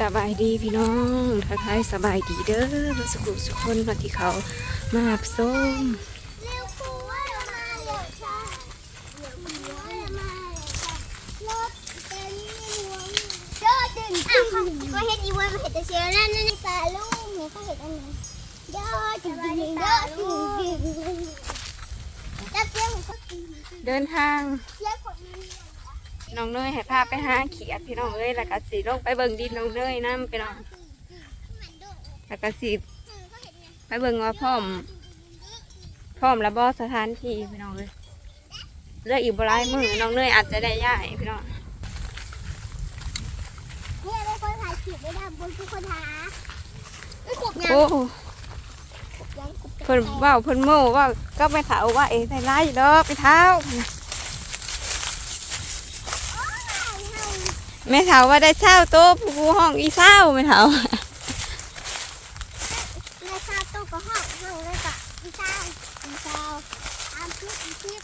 สบายดีพี่น้องทักทายสบายดีเด้อมาสุขุสุขคนมาที่เขามาหับส้มเร็วควาเรามาเร็วช้าเร็วคนห่วงเจ้าดึงอะเขาเขาเห็นอีวันมาเห็นแต่เชียวนั่นนั่นตาลูกเนี่ยเขาเห็นอันไหนเด้อดึงดึงเด้อดึงดึงแล้วเสียงของเขาดึงดึงเดินทางเสียงของมัน น้องเนยให้พาไปหาเขียดพี่น้องเอ้ยแล้วก็สีลงไปเบิ่งดินน้องเนยน้ำพี่น้องมันดุแล้วก็สีเขาเห็นไงไปเบิ่งว่าพร้อมพร้อมแล้วบ่สถานที่พี่น้องเลยเลือกอีกบหลายมือน้องเนยอาจจะได้ย้ายพี่น้องเนี่ยได้คนถ่ายคลิปได้ดับบนทุกคนหาไม่ขบยังโอ้ขบยังขบเพิ่นเว่าเพิ่นโม่ว่าก็ไปเถาว่าเอ๊ะได้ไล่ดอกไปเท้า แม่เถาว่าได้เช่าโต๊ะผู้ห้องอีเศร้าแม่เถาในซาโตก็ห้องห้องเลยก็อีเศร้าอีเศร้าตามคลิปอีคลิป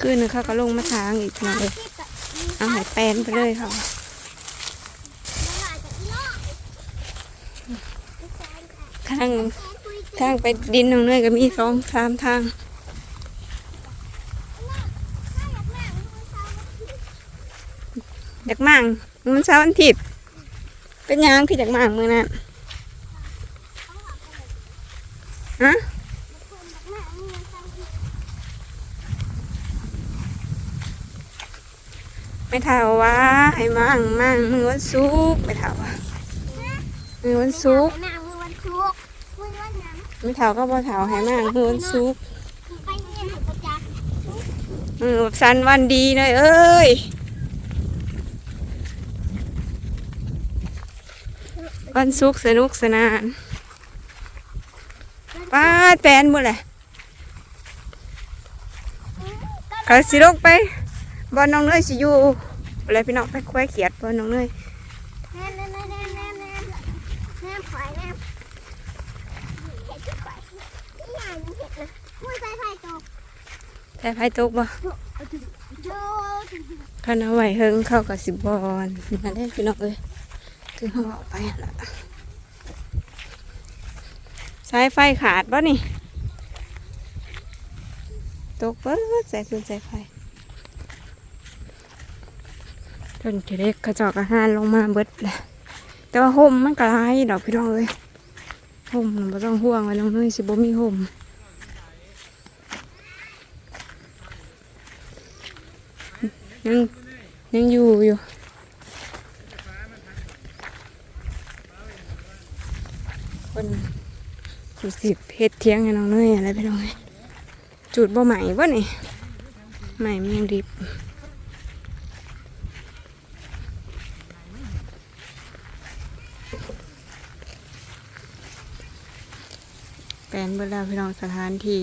คืนนึงเขาก็ลงมาทางอีกพี่น้องเลยคลิปกับอีเอาใหายแปลนไปเลยค่ะแล้วอาจจะอีโน่อีแซนค่ะทางแซนคุยจริงทางไปดินน้องเนยก็มีสองสามทาง ถ้าอยากแม่มันควรเศร้า อยาก มั่งมันเช้าวันทิพย์เป็นหยังคืออยากมั่งมือนั้นฮะคนอยากแม่มันควรเศร้าไม่เท่าว่าให้มั่งมั่งมือวันศุกร์ไม่เท่าว่ามือวันศุกร์แม่มือวันศุกร์มือวันหยังไม่เท่าก็บ่เท่าให้มั่งมือวันศุกร์ไปเรียนหัตถจักรมือแบบสันวันดีหน่อยเอ้ย วันศุกสนุกสนานป้าแปนหมดเลยก็สิลงไปบอลน้องเนยสิอยู่อะไรพี่น้องไปควายเขียดบอลน้องเนยแท้ไปไฟตกแต่ไพ่ตกบ่โจ้คันเอาไว้เฮิงเข้ากับสิบบอลมาได้พี่น้องเอ้ย คือเขาออกไปละสายไฟขาดบ่นี่ ตกเบิดใส่คืนสายไฟจนเด็กกระจอกอาหารลงมาเบิดแหละแต่ว่าห่มมันกลายดอกพี่น้องเอ้ยห่มน่ะบ่ต้องห่วงไว้น้องเนยสิบ่มีห่มยังยังอยู่อยู่ คนจุดสิบเฮ็ดเทียงให้น้องเนยอะไรไปน้องเนยจุดบ่ใหม่บ่นี่ใหม่มันยังดิบแปลนเบิดแล้วพี่น้องสถานที่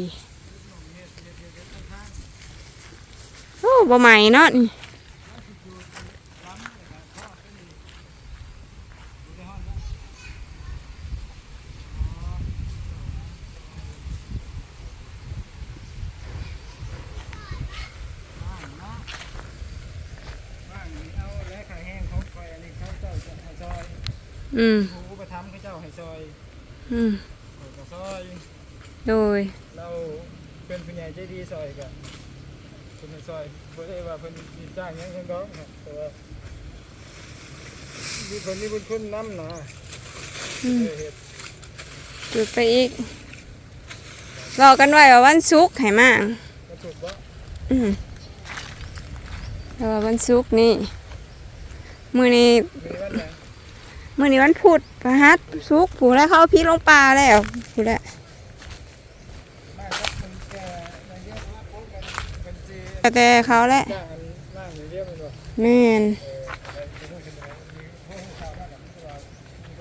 โอ้บ่ใหม่เนาะนี่ เอาและขายแห้งเขาคอยอันนี้เขาเจ้าจะให้ซอย อืมผู้ประทับเขาเจ้าให้ซอยอืมเขาก็ซอย โดย เราเป็นผู้ใหญ่ใจดีซอยกันเป็นให้ซอยเพื่อได้ว่าเพิ่นมีจ้างหยังเพิ่นดอกนะแต่ว่ามีคนมีบุญคุณน้ำนะอืมเออเฮ็ดจุดไปอีกบอกกันไว้ว่าวันศุกร์ให้มากระถูกบ่อืมแต่ว่าวันศุกร์นี่ มื้อนี้มีวันไหน มื้อนี้วันพุธพฤหัสศุกผู้แล้วเขาพีลงปลาแล้วผู้แล้วมาครับคนแก่อย่าเต่เขาแหละจ้างอันนั่งอย่างเดียวแมันบ่แม่นเออแต่เป็นเรื่องเป็นอะไรมีห้องมาแบบนี้ว่ามี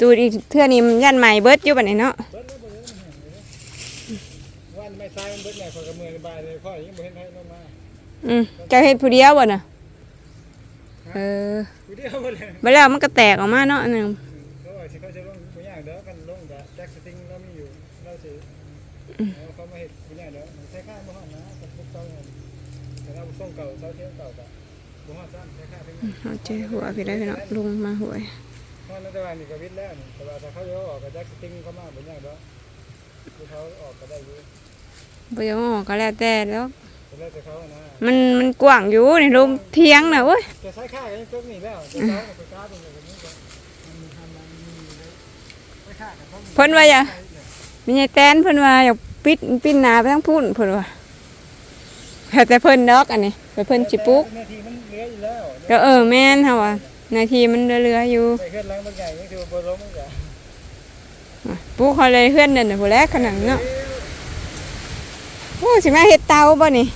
ตูดีเทื่อนี้ยันใหม่เบิดอยู่บ่ดนี้เนาะวันไม่ซ้ายมันเบิดแหละขอกระมือสบายเลยข้อยังบ่เห็นให้ลงมาอืมจะเห็ดผู้เดียวบ่น่ะเออผู้เดียวบ่เลยบ่แล้วมันก็แตกออกมาเนาะนึงเขาว่าสิเขาจะลงผู้ยากเด้อกันลงก็แจ็คสติงเรามีอยู่เราสิเขามาเห็ดผู้ยากเด้อใช้ค่าบ่ฮอดนะกับพวกเจ้าแต่เราส่งเก่าเจ้าเที่ยวเก่าก็บ่ฮอดซ้ำใช้ค่าเพิ่นเอาใจหัวพี่ได้พี่เนาะลงมาหวย นั้นแต่ว่านี่ก็วิทย์แล้วนี่แต่ว่าถ้าเขาจะออกก็จะติ้งเข้ามาเป็นไงเด้อคือเขาออกก็ได้อยู่บ่อยากออกก็แล้วแต่แล้วแต่แล้วแต่เขานะมันมันกว้างอยู่นี่ลมเทียงน่ะเว้ยจะใช้ค่ากันจบนี่แล้วจะเช้ากับช้าตรงนี้ก็มันมีทำมันมีใช้ค่ากันเพราะเพิ่นว่าอย่ามีไอ้แตนเพิ่นว่าอยากปิดปิดหน้าไปทั้งพุ่นเพิ่นว่าแต่แต่เพิ่นดอกอันนี้แต่เพิ่นสิปลูกนาทีมันเหลืออยู่แล้วก็เออแม่นเฮาว่า นาทีมันเหลือๆอยู่ไปเคลื่อนล้างบางใหญ่นี่คือบ่ล้มมันก็อะปลูกเขาเลยเฮือนนั่นน่ะผู้แลขนาดเนาะโอ้สิมาเฮ็ดเตาบ่นี่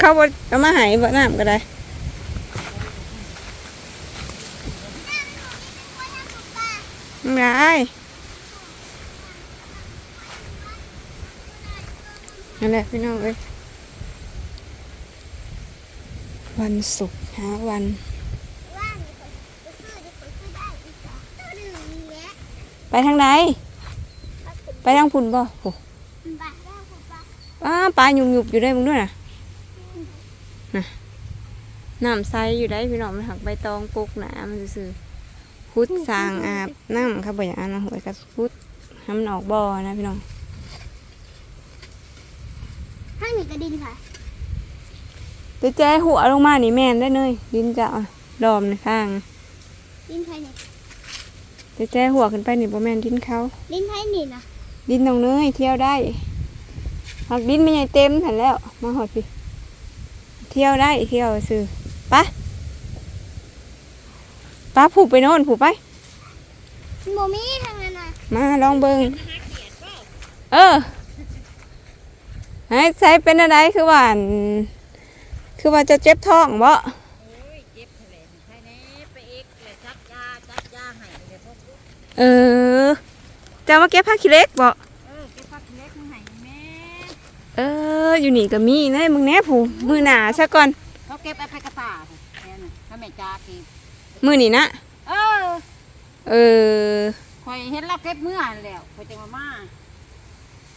เขาบ่เอามาให้บ่น้ำก็ได้ไม่ได้นั่นแหละพี่น้องเอ้ย วันศุกร์หาวันว่างนี่คนจะซื้อจะคนซื้อได้อีกเหรอตัวหนึ่งเนี้ยไปทางไหน ไปทางพุ่นบ่โอ้บ้าได้ผมบ้าอ้าปลาหยุบๆอยู่ได้มึงด้วยน่ะน่ะน้ำใสอยู่ได้พี่น้องมันหักใบตองปลูกหนามันซื่อๆพุดสร้างอาบน้ำครับบ่อย่างอันนะหวยกับพุดทำมันออกบ่อนะพี่น้องข้างนี้ก็ดินค่ะ แต่แจ้หัวลงมานี่แม่นได้เลยดินจะเอาดอมในข้างดินไทยนี่แต่แจ้หัวขึ้นไปนี่บ่แม่นดินเขาดินไทยนี่นะดินตรงเนยเที่ยวได้หักดินไม่ใหญ่เต็มหันแล้ว มาหอดพี่เที่ยวได้เที่ยวซื้อไปะป้าผูกไปโน่นผูกไปโมมี่ทางนั้นน่ะมาลองเบิงเออให้ใช้เป็นอะไรคือว่าอั่น คือว่าจะเจ็บท้องบ่โอ้ยเจ็บทะเลใครแน่ไปเอกเลยจักยาจักยาให้เลยพวกเออจะมาเก็บผ้าขี้เหล็กบ่เออเก็บผักเล็กมาให้แม่เอออยู่นี่ก็มีนะมึงแน่ผู้มือหนาซะก่อนเขาเก็บไปไปกระตาแค่นั้นถ้าแม่จ้ากีมือนี่นะเออเออคอยเห็นเราเก็บเมื่อแล้วคอยจังมามา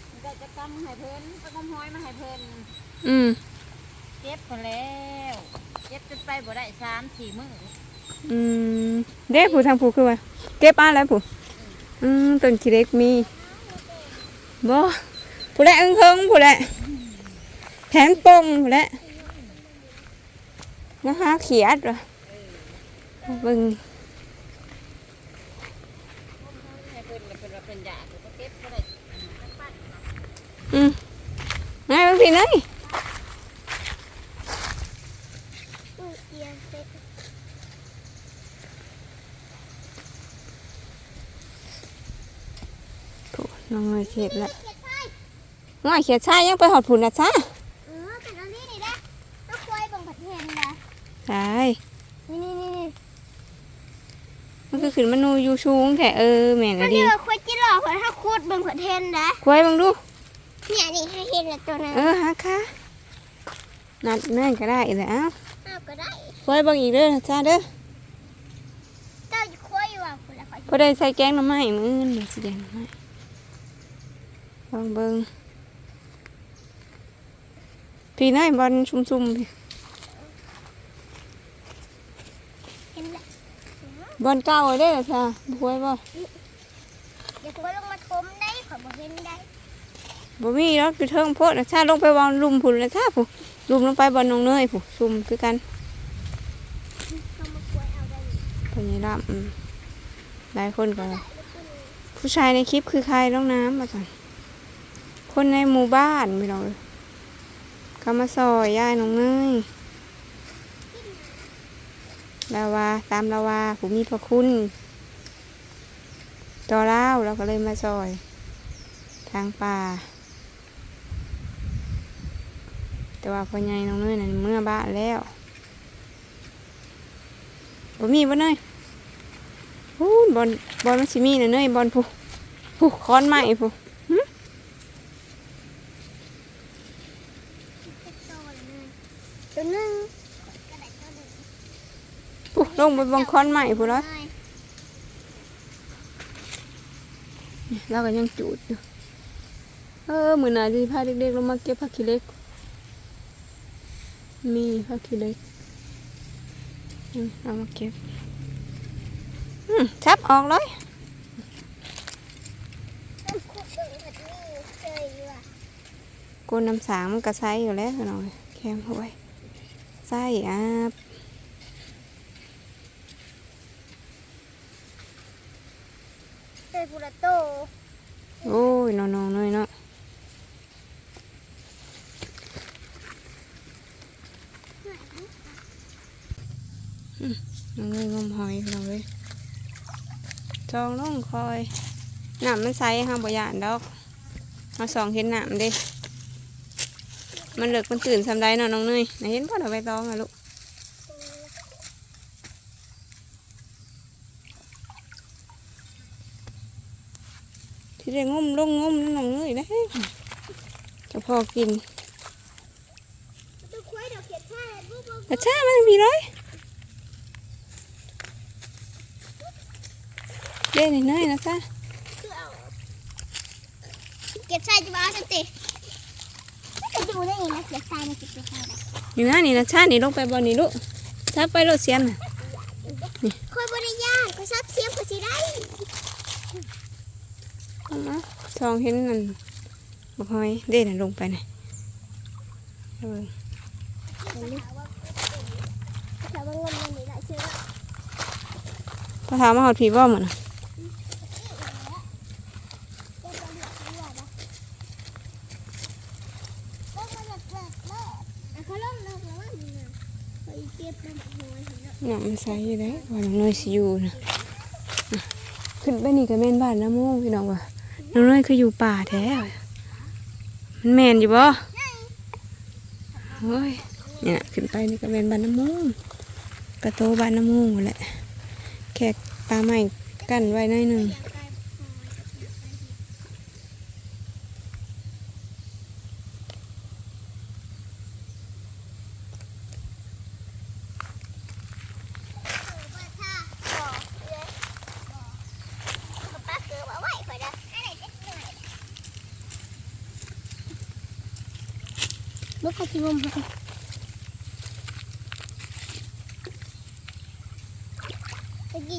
มันก็จะกำให้เพิ่นตะกำห้อยมาให้เพิ่นอืม เก็บคนแล้วเก็บจนไปบ่ได้สามสี่มื้ออืมเด็กผู้ทางผู้คือว่าเก็บอะไรผู้อืมต้นขี้เล็กมีบ่ผู้แหละอึ้งเฮิงผู้แหละแผนปงผู้แหละนะคะเขียดเหรอเบิ่ง ให้เพิ่นแล้วเพิ่นว่าเพิ่นอยากก็เก็บบ่ได้ทั้งบ้าน อืมนายบางทีนาย ตู้เอียงเซ็ต โถูน้อง เลยเขียดละเขียดไส้น้อยเขียดชายยังไปหอดผุนนะจ้าเออเป็นอันนี้นี่นะต้องควยบังผัดเห็นนะใช่นี่นี่นี่นี่มันคือขึ้นมานูอยู่ชูงแต่เออแม่นถ้าอะดีเดือควยจิหลอกควยถ้าคูดบังผัดเห็นนะควายบังดูเนี่ยนี่ให้เห็นละตัวนึงเออฮะค่ะนัดแม่นก็ได้อีกแล้วเอาก็ได้ควายบังอีกเด้อจ้าเด้อเจ้าจะควยอยู่อะคุณละคอยพอได้ใส่แกงหน้ำไม้มืออื่นเดี๋ยวสิแดงหน้ำไม้ ลองเบิ่งพี่น้อยบอลชุ่มๆพี่เห็นละบอลเก่าเด้อจ้าควายบ่เดี๋ยวควยลงมาทมได้ขอบอกเห็นได้บ่มีหรอกคือเทิงโพดนะชาลงไปวางลุมพุ่นนะชาผู้ลุมลงไปบอลน้องเนยผู้ซุ่มคือกันเขามาควยเอาได้อยู่พญาดำอืมหลายคนก็ผู้ชายในคลิปคือใครน้องน้ำมาก่อน คนในหมู่บ้านไม่รู้เลยก็มาซอยย่ายน้องเนยลาวาตามลาวาผมมีพระคุณต่อเล่าเราก็เลยมาซอย ทางป่า แต่ว่าพ่อใหญ่น้องเนยนั่นเมื่อบ้านแล้วบ่มีบ่เนยพูนบอลบอลมันสิมีนะเนยบอลผู้ผู้ค้อนไม้ผู้ ตัวนึงกระดาษ ตัวนึงผู้ลงไปบองค้อนไม้ผู้แล้วเราก็ยังจูดอยู่เออมือหนาจะพาเด็กๆลงมาเก็บผักขี้เหล็ก มีผักขี้เหล็กอืมเอามาเก็บอืมชับออกเลยขุดดึงผัดนี่เคยว่ะกวนน้ำสางมันก็ใส่อยู่แล้วพี่น้องแคมเอาไว้ใส่อะ เคยพูด โตโอ้ยน้องๆน้อยเนาะอืมน้องเลยงมหอยพี่น้องเลยจองน้องคอยหน้ำมันใสห้างบ่ยานดอกมาสองเห็นหน้ำเดิมันเหลิกมันตื่นสำได้เนาะน้องเนยน่ะเห็นพ่อเราไปตองอะลูกที่ ได้งมลงงมน้องเนยได้จะพอกินตัวควายดอกเขียดชาบุ๊บบุ๊บแต่ช้ามันมีร้อยเด่นเนยนะจ้าคือเอาเขียดชาจะมาจังติจะดูได้ยังไงเขียดชามันจะเป็นอะไรนี่นะนี่นะชานี่ลงไปบนนี่ลูกชาไปรถเสียนน่ะคอยบริยานก็ซับเสียงก็สิได้ เอามาทองเห็นนั่นบอกหอยเด่นลงไปน่ะเอาเบิ่งแต่ว่างมมันนี่แหละเชื่อพอถามมาหอดผีบ่เหมือนน่ะเขาล่มลงแล้วว่ามีนะไปเก็บน้ำหัวเห็นแล้วน่ะมันใส่อยู่ได้ว่าน้อยสิอยู่นะขึ้นไปนี่ก็แม่นบ้านน้ำมูพี่น้องว่ะ น้องเนยคืออยู่ป่าแท้มันแมนอยู่บ่เฮ้ยเนี่ยขึ้นไปนี่ก็เป็นบ้านน้ำมูงกระโตบ้านน้ำมูงหมดแหละแขกปลาใหม่กั้นไว้หน่อยหนึ่ง ป้าคือว่าไหวไปนะอะไรเด็กหน่อย ลูกเขาที่มุมเมื่อกี้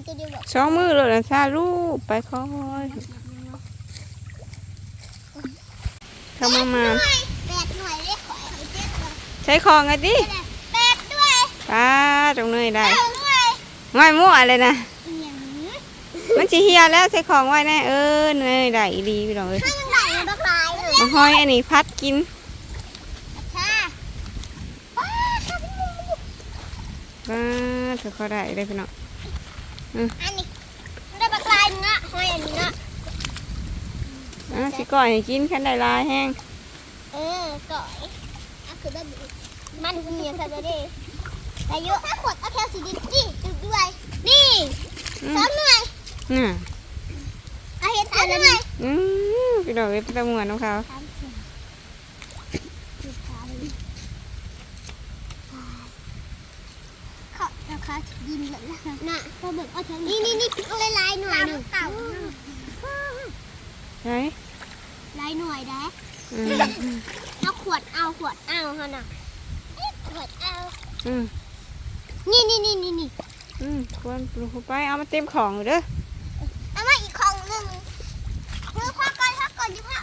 ตัวเดียวบอกสองมือเลยนะซาลูกไปคอยเข้ามามาแปดหน่วยเรียกขอยเจ็ดหน่วยใช้ของไงดิแปดด้วยป้าตรงเนยได้เก้าด้วยง่ายมั่วเลยนะอย่างนี้มันจีเฮียแล้วใช้ของไว้แน่เออเนยได้อีดีพี่น้องเอ้ยถ้ามันไหลมันบักลายเลยมาห้อยอันนี้พัดกิน ค่ะว้าค่ะพี่มู ป้าเธอเขาได้เลยพี่น้องอันนี้มันได้บักลายเงาะหอยอันนี้เงาะอะสิก่อยให้กินแค่ได้ลายแห้งเออก่อยอะคือแบบนี้มันเมียกันเลยแต่เยอะถ้าขวดเอาแค่สีดิบดิจุดด้วยนี่อืสมองหน่วยน่ะเอาเห็ดสามหน่วยอืมพี่น้องเอ้ยเป็นตะมวนของเขา เขาราคาดินเลยนะน่ะก็เบิกเอาทั้งนี่นี่นี่เอาลายๆหน่วยหนึ่งเก่าไหนลายหน่วยได้อืมเอาขวดเอาขวดเอาเขาน่ะเอ๊ะขวดเอาอืมนี่นี่นี่นี่นี่อืมควรปลูกไปเอามาเต็มของเด้อเอามาอีกของหนึ่งเนื้อพ่อก่อนพ่อก่อนดิพ่อ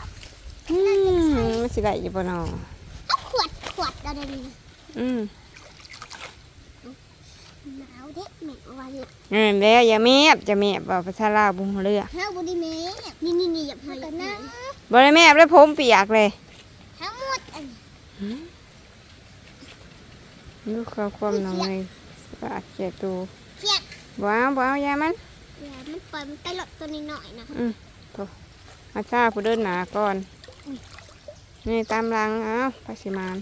อืมมันสิได้อยู่บ่น้อเอาขวดขวดอะไรนี่อืมหนาว เด็กแม่เอาไว้เนี่ยเออแล้วอย่าเมียบจะเมียบว่าภาษาลาวบุงเรือเฮ้าบุดีเมย์นี่นี่นี่อย่าพากันนะบ่ได้เมียบได้ผมเปียกเลยทั้งหมดอันนี้ลูกเขาความน้องเลยสาดเจตูเพียกว้าวว้าวยามันอย่ามันปล่อยมันไปหลดตัวนี้หน่อยนะอืมาซาผู้เดินหนาก่อนนี่ตามหลังเอ้าไปสิมาน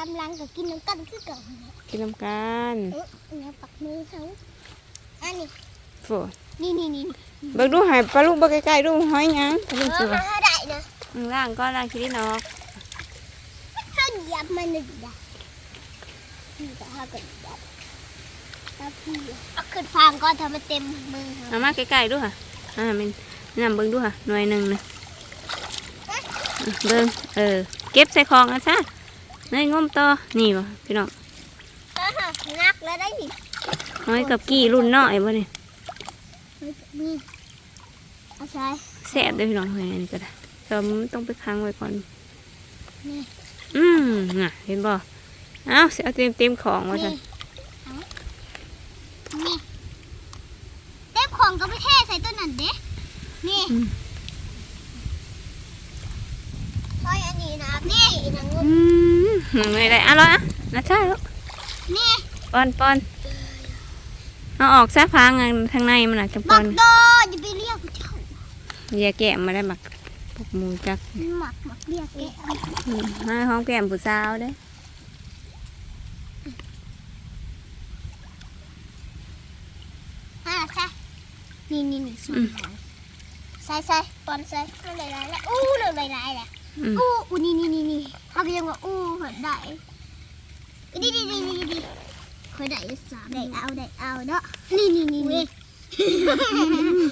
ตามรังก็กินน้ำกันคือเก่ากินน้ำกันเออแล้วปักมือเขาอันนี้โฟนี่นี่นี่เบิกดูใหายปลาลูกเบิกใกล้ๆดูหอยหยังปลาเอลูกอสิวะมาได้นะอืมล่างก็ล่างคิดนอกถ้าเหยียบมันหนึ่งได้นี่ก็ถ้าเกิดเหยียบถ้าพี่เอาขึ้นฟางก่อนทำมันเต็มมือเขาเอามาใกล้ๆดูค่ะอ่ามันนำเบิ่งดูค่ะหน่วยหนึ่งนะอะเบิ่งเออเก็บใส่ของนะซะ เนยงมต่อนี่บ่พี่น้องเออนักแล้วได้ดิหอยกับกี้รุ่นน้อยบ่นี่นี่เอาใส่แซ่บเด้อพี่น้องหอยอันนี้ก็ได้แต่ว่ามันต้องไปค้างไว้ก่อนนี่อืมน่ะเห็นบ่เอ้าสิเอาเต็มเต็มๆของว่าซั่นนี่เต็มของก็ไปเทใส่ตัวนั้นเด้นี่ซอยอันนี้นะนี่นะงอืม ไม่ได้อะร้อยอะนะใช่แล้วนี่ปอนปอนเอาออกซะพังอันทางในมันอาจจะปบัอนกโดอย่าไปเรียกผู้เจ้าอย่าแกะมาได้หมักปกหมูจักหมักหมักเรียกแกะอืมมาห้องแก้มผู้สาวเด้ออ่าใส่นี่นี่นี่สูใส่ใส่ปอนใส่เอาหลายๆแล้วอู้เลยหลายๆแหละ อืมอู้อู้นี่นี่นี่นี่เขาก็ยังว่าอู้เห็นได้ดีดีดีดีดีเคยได้สามได้เอาได้เอาเนาะนี่นี่นี่นี่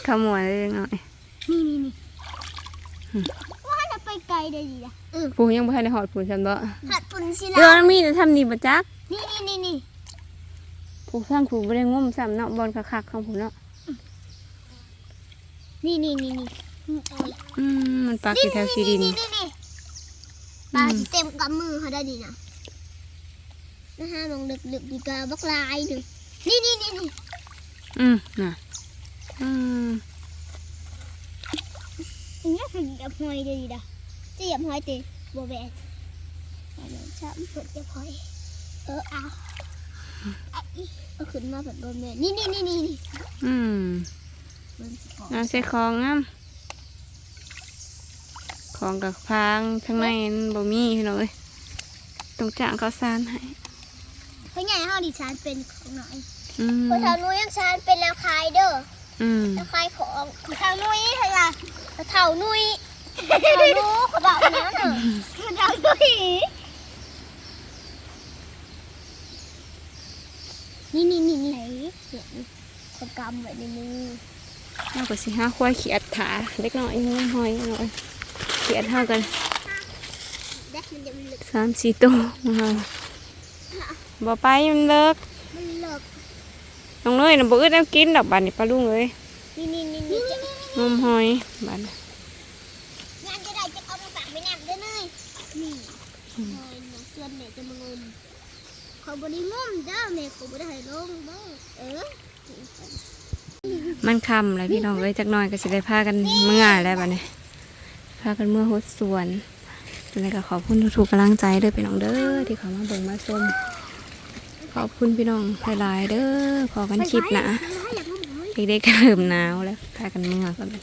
ขโมยเลยหน่อยนี่นี่นี่ว่าจะไปไกลได้ดีนะเออผู้ยังบ่ทันได้หอดผู้ฉันบ่หัดปุ่นสิเดี๋ยวละมันมีแต่ทำนี่บ่จักนี่นี่นี่นี่ผู้สร้างผู้บ่ได้งมซ้ำเนาะบอลคักๆของผู้เนาะนี่นี่นี่นี่โอ้ยอืมมันปากอยู่แถวซีดินนี่นี่นี่ ปลาสิเต็มกำมือเขาได้ดีนะนะฮะมองดึกดึกดีกว่าบักลายหนึ่งนี่นี่นี่นี่อืมน่ะอืมอันนี้คือเหยียบหอยได้ดีนะจะเหยียบหอยตีบัวแบนเอาเลยช้ำผดเหยียบหอยเออเอาเอาอีเอาขึ้นมาผดบัวแบนนี่นี่นี่นี่นี่อืมเบิ่งสิก่อนเอาใส่ของงาม ของกับพางข้างในมันบ่มีพี่น้องเอ้ยต้องจ้างข้าวสารให้เพราะใหญ่ห้าดิฉันเป็นของหน่อยอืมเพราะทางนู้นยังฉันเป็นแล้วขายเด้ออืมแล้วขายของทางนุ้ยเท่าไหร่เท่านุ้ยเท่านุ้ยเขาบอกนะเนอะเท่านุ้ยนี่นี่นี่นี่เนี่ยเขากำไว้ในมือเราก็สิหาควายเขียดขาเล็กน้อยน้อยหอยหน่อยเขียดเท่ากันแดกมันจะมันลึกสามสี่ตัวมาบ่ไปมันเลิกมันเลิกน้องเนยน่ะบ่อึดเอากินดอกบัดนี่ปลาลุงเอ้ยนี่นี่นี่นี่นี่งมหอยบัดน่ะงานจะได้จะเอามาฝากไปนำด้วยเลยนี่หอยหนูเสื้อแม่จะมางมเขาบริงมเด้อแม่เขาบริให้ลงเด้อเออมันค่ำแล้วพี่น้องเอ้ยจักหน่อยก็สิได้พากันเมื่อแล้วบัดนี้พากันเมื่อฮดสวนจังไรก็ขอบคุณทุกๆกำลังใจเด้อพี่น้องเด้อที่เขามาเบิ่งมาชมขอบคุณพี่น้องหลายๆเด้อพอกันคลิปนะให้อยากมาบอกให้เด็กๆเริ่มหนาวแล้วพากันเมื่อกันไป